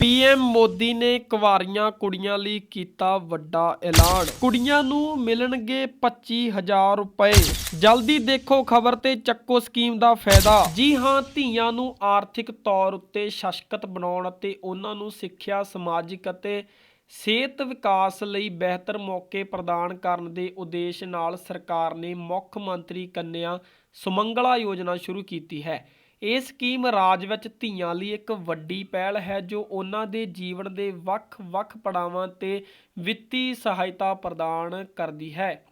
PM Modi ਨੇ ਕੁਵਾਰੀਆਂ ਕੁੜੀਆਂ ਲਈ ਕੀਤਾ ਵੱਡਾ ਐਲਾਨ। ਕੁੜੀਆਂ ਨੂੰ ਮਿਲਣਗੇ 25000 ਰੁਪਏ। ਜਲਦੀ ਦੇਖੋ ਖਬਰ ਤੇ ਚੱਕੋ ਸਕੀਮ ਦਾ ਫਾਇਦਾ। ਜੀ ਹਾਂ, ਧੀਆਂ ਨੂੰ ਆਰਥਿਕ ਤੌਰ ਉੱਤੇ ਸਸ਼ਕਤ ਬਣਾਉਣ ਅਤੇ ਉਹਨਾਂ ਨੂੰ ਸਿੱਖਿਆ, ਸਮਾਜਿਕ ਅਤੇ ਸਿਹਤ ਵਿਕਾਸ ਲਈ ਬਿਹਤਰ ਮੌਕੇ ਪ੍ਰਦਾਨ ਕਰਨ ਦੇ ਉਦੇਸ਼ ਨਾਲ ਸਰਕਾਰ ਨੇ ਮੁੱਖ ਮੰਤਰੀ ਕੰਨਿਆ ਸੁਮੰਗਲਾ ਯੋਜਨਾ ਸ਼ੁਰੂ ਕੀਤੀ ਹੈ। ਇਹ ਸਕੀਮ ਰਾਜ ਵਿੱਚ ਧੀਆਂ ਲਈ ਇੱਕ ਵੱਡੀ ਪਹਿਲ ਹੈ ਜੋ ਉਹਨਾਂ ਦੇ ਜੀਵਨ ਦੇ ਵੱਖ-ਵੱਖ ਪੜਾਵਾਂ ਤੇ ਵਿੱਤੀ ਸਹਾਇਤਾ ਪ੍ਰਦਾਨ ਕਰਦੀ ਹੈ।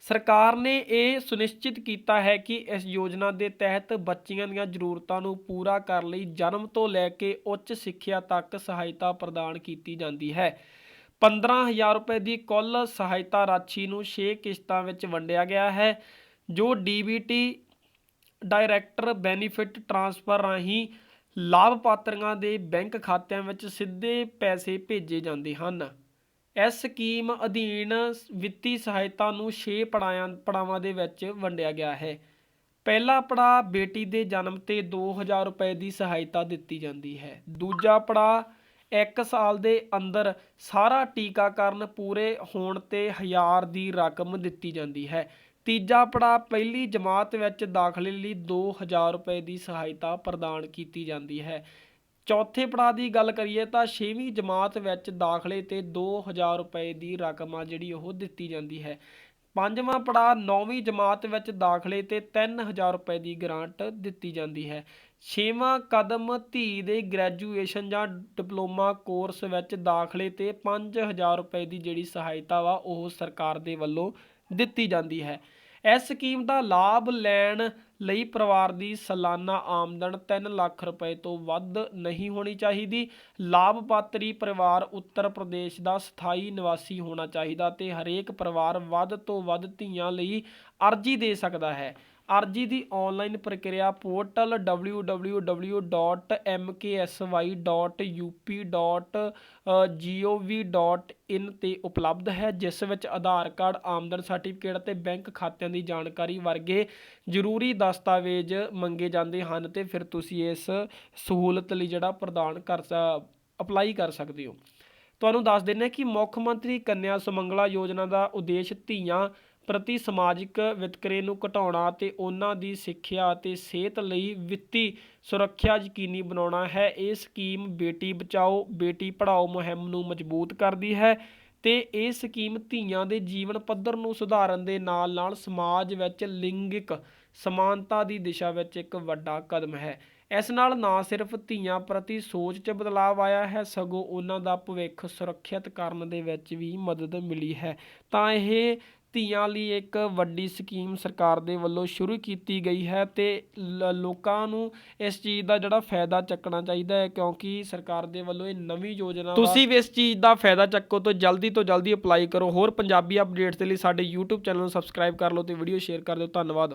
ਸਰਕਾਰ ਨੇ ਇਹ ਸੁਨਿਸ਼ਚਿਤ ਕੀਤਾ ਹੈ ਕਿ ਇਸ ਯੋਜਨਾ ਦੇ ਤਹਿਤ ਬੱਚੀਆਂ ਦੀਆਂ ਜ਼ਰੂਰਤਾਂ ਨੂੰ ਪੂਰਾ ਕਰਨ ਲਈ ਜਨਮ ਤੋਂ ਲੈ ਕੇ ਉੱਚ ਸਿੱਖਿਆ ਤੱਕ ਸਹਾਇਤਾ ਪ੍ਰਦਾਨ ਕੀਤੀ ਜਾਂਦੀ ਹੈ। 15000 ਰੁਪਏ ਦੀ ਕੁੱਲ ਸਹਾਇਤਾ ਰਾਸ਼ੀ ਨੂੰ 6 ਕਿਸ਼ਤਾਂ ਵਿੱਚ ਵੰਡਿਆ ਗਿਆ ਹੈ, ਜੋ ਡੀਬੀਟੀ ਡਾਇਰੈਕਟਰ ਬੈਨੀਫਿਟ ਟ੍ਰਾਂਸਫਰ ਰਾਹੀਂ ਲਾਭਪਾਤਰੀਆਂ ਦੇ ਬੈਂਕ ਖਾਤਿਆਂ ਵਿੱਚ ਸਿੱਧੇ ਪੈਸੇ ਭੇਜੇ ਜਾਂਦੇ ਹਨ। ਇਸ ਸਕੀਮ ਅਧੀਨ ਵਿੱਤੀ ਸਹਾਇਤਾ ਨੂੰ 6 ਪੜਾਆਂ ਪੜਾਵਾਂ ਦੇ ਵਿੱਚ ਵੰਡਿਆ ਗਿਆ ਹੈ। ਪਹਿਲਾ ਪੜਾਅ ਬੇਟੀ ਦੇ ਜਨਮ ਤੇ 2000 ਰੁਪਏ ਦੀ ਸਹਾਇਤਾ ਦਿੱਤੀ ਜਾਂਦੀ ਹੈ। ਦੂਜਾ ਪੜਾਅ 1 ਸਾਲ ਦੇ ਅੰਦਰ ਸਾਰਾ ਟੀਕਾਕਰਨ ਪੂਰੇ ਹੋਣ ਤੇ 1000 ਦੀ ਰਕਮ ਦਿੱਤੀ ਜਾਂਦੀ ਹੈ। ਤੀਜਾ ਪੜਾਅ ਪਹਿਲੀ ਜਮਾਤ ਵਿੱਚ ਦਾਖਲੇ ਲਈ 2000 ਰੁਪਏ ਦੀ ਸਹਾਇਤਾ ਪ੍ਰਦਾਨ ਕੀਤੀ ਜਾਂਦੀ ਹੈ। ਚੌਥੇ ਪੜਾਅ ਦੀ ਗੱਲ ਕਰੀਏ ਤਾਂ 6ਵੀਂ ਜਮਾਤ ਵਿੱਚ ਦਾਖਲੇ ਤੇ 2000 ਰੁਪਏ ਦੀ ਰਕਮ ਆ ਜਿਹੜੀ ਉਹ ਦਿੱਤੀ ਜਾਂਦੀ ਹੈ। ਪੰਜਵਾਂ ਪੜਾਅ 9ਵੀਂ ਜਮਾਤ ਵਿੱਚ ਦਾਖਲੇ ਤੇ 3000 ਰੁਪਏ ਦੀ ਗ੍ਰਾਂਟ ਦਿੱਤੀ ਜਾਂਦੀ ਹੈ। ਛੇਵਾਂ ਕਦਮ ਧੀ ਦੇ ਗ੍ਰੈਜੂਏਸ਼ਨ ਜਾਂ ਡਿਪਲੋਮਾ ਕੋਰਸ ਵਿੱਚ ਦਾਖਲੇ ਤੇ 5000 ਰੁਪਏ ਦੀ ਜਿਹੜੀ ਸਹਾਇਤਾ ਵਾ ਉਹ ਸਰਕਾਰ ਦੇ ਵੱਲੋਂ ਦਿੱਤੀ ਜਾਂਦੀ ਹੈ। ਇਸ ਸਕੀਮ ਦਾ ਲਾਭ ਲੈਣ ਲਈ ਪਰਿਵਾਰ ਦੀ ਸਾਲਾਨਾ ਆਮਦਨ 3 ਲੱਖ ਰੁਪਏ ਤੋਂ ਵੱਧ ਨਹੀਂ ਹੋਣੀ ਚਾਹੀਦੀ। ਲਾਭਪਾਤਰੀ ਪਰਿਵਾਰ ਉੱਤਰ ਪ੍ਰਦੇਸ਼ ਦਾ ਸਥਾਈ ਨਿਵਾਸੀ ਹੋਣਾ ਚਾਹੀਦਾ ਤੇ ਹਰੇਕ ਪਰਿਵਾਰ ਵੱਧ ਤੋਂ ਵੱਧ ਧੀਆਂ ਲਈ ਅਰਜ਼ੀ ਦੇ ਸਕਦਾ ਹੈ। ਅਰਜ਼ੀ ਦੀ ਆਨਲਾਈਨ ਪ੍ਰਕਿਰਿਆ ਪੋਰਟਲ www.mksy.up.gov.in ਤੇ ਉਪਲਬਧ ਹੈ, ਜਿਸ ਵਿੱਚ ਆਧਾਰ ਕਾਰਡ, ਆਮਦਨ ਸਰਟੀਫਿਕੇਟ ਅਤੇ ਬੈਂਕ ਖਾਤਿਆਂ ਦੀ ਜਾਣਕਾਰੀ ਵਰਗੇ ਜ਼ਰੂਰੀ ਦਸਤਾਵੇਜ਼ ਮੰਗੇ ਜਾਂਦੇ ਹਨ ਤੇ ਫਿਰ ਤੁਸੀਂ ਇਸ ਸਹੂਲਤ ਲਈ ਜਿਹੜਾ ਪ੍ਰਦਾਨ ਕਰ ਅਪਲਾਈ ਕਰ ਸਕਦੇ ਹੋ। ਤੁਹਾਨੂੰ ਦੱਸ ਦਿੰਦੇ ਕਿ ਮੁੱਖ ਮੰਤਰੀ ਕੰਨਿਆ ਸੁਮੰਗਲਾ ਯੋਜਨਾ ਦਾ ਉਦੇਸ਼ ਧੀਆਂ ਪ੍ਰਤੀ ਸਮਾਜਿਕ ਵਿਤਕਰੇ ਨੂੰ ਘਟਾਉਣਾ ਅਤੇ ਉਹਨਾਂ ਦੀ ਸਿੱਖਿਆ ਅਤੇ ਸਿਹਤ ਲਈ ਵਿੱਤੀ ਸੁਰੱਖਿਆ ਯਕੀਨੀ ਬਣਾਉਣਾ ਹੈ। ਇਹ ਸਕੀਮ ਬੇਟੀ ਬਚਾਓ, ਬੇਟੀ ਪੜ੍ਹਾਓ ਮੁਹਿੰਮ ਨੂੰ ਮਜ਼ਬੂਤ ਕਰਦੀ ਹੈ ਤੇ ਇਹ ਸਕੀਮ ਧੀਆਂ ਦੇ ਜੀਵਨ ਪੱਧਰ ਨੂੰ ਸੁਧਾਰਨ ਦੇ ਨਾਲ-ਨਾਲ ਸਮਾਜ ਵਿੱਚ ਲਿੰਗਿਕ ਸਮਾਨਤਾ ਦੀ ਦਿਸ਼ਾ ਵਿੱਚ ਇੱਕ ਵੱਡਾ ਕਦਮ ਹੈ। ਇਸ ਨਾਲ ਨਾ ਸਿਰਫ ਧੀਆਂ ਪ੍ਰਤੀ ਸੋਚ 'ਚ ਬਦਲਾਅ ਆਇਆ ਹੈ, ਸਗੋਂ ਉਹਨਾਂ ਦਾ ਭਵਿੱਖ ਸੁਰੱਖਿਅਤ ਕਰਨ ਦੇ ਵਿੱਚ ਵੀ ਮਦਦ ਮਿਲੀ ਹੈ। ਤਾਂ ਇਹ ਧੀਆਂ ਲਈ ਇੱਕ ਵੱਡੀ ਸਕੀਮ ਸਰਕਾਰ ਦੇ ਵੱਲੋਂ ਸ਼ੁਰੂ ਕੀਤੀ ਗਈ ਹੈ ਤੇ ਲ- ਲੋਕਾਂ ਨੂੰ ਇਸ ਚੀਜ਼ ਦਾ ਜਿਹੜਾ ਫਾਇਦਾ ਚੱਕਣਾ ਚਾਹੀਦਾ ਹੈ ਕਿਉਂਕਿ ਸਰਕਾਰ ਦੇ ਵੱਲੋਂ ਇਹ ਨਵੀਂ ਯੋਜਨਾ ਤੁਸੀਂ ਵੀ ਇਸ ਚੀਜ਼ ਦਾ ਫਾਇਦਾ ਚੱਕੋ ਤੋਂ ਜਲਦੀ ਤੋਂ ਜਲਦੀ ਅਪਲਾਈ ਕਰੋ। ਹੋਰ ਪੰਜਾਬੀ ਅਪਡੇਟਸ ਦੇ ਲਈ ਸਾਡੇ YouTube ਚੈਨਲ ਨੂੰ ਸਬਸਕ੍ਰਾਈਬ ਕਰ ਲਓ ਤੇ ਵੀਡੀਓ ਸ਼ੇਅਰ ਕਰ ਦਿਓ। ਧੰਨਵਾਦ।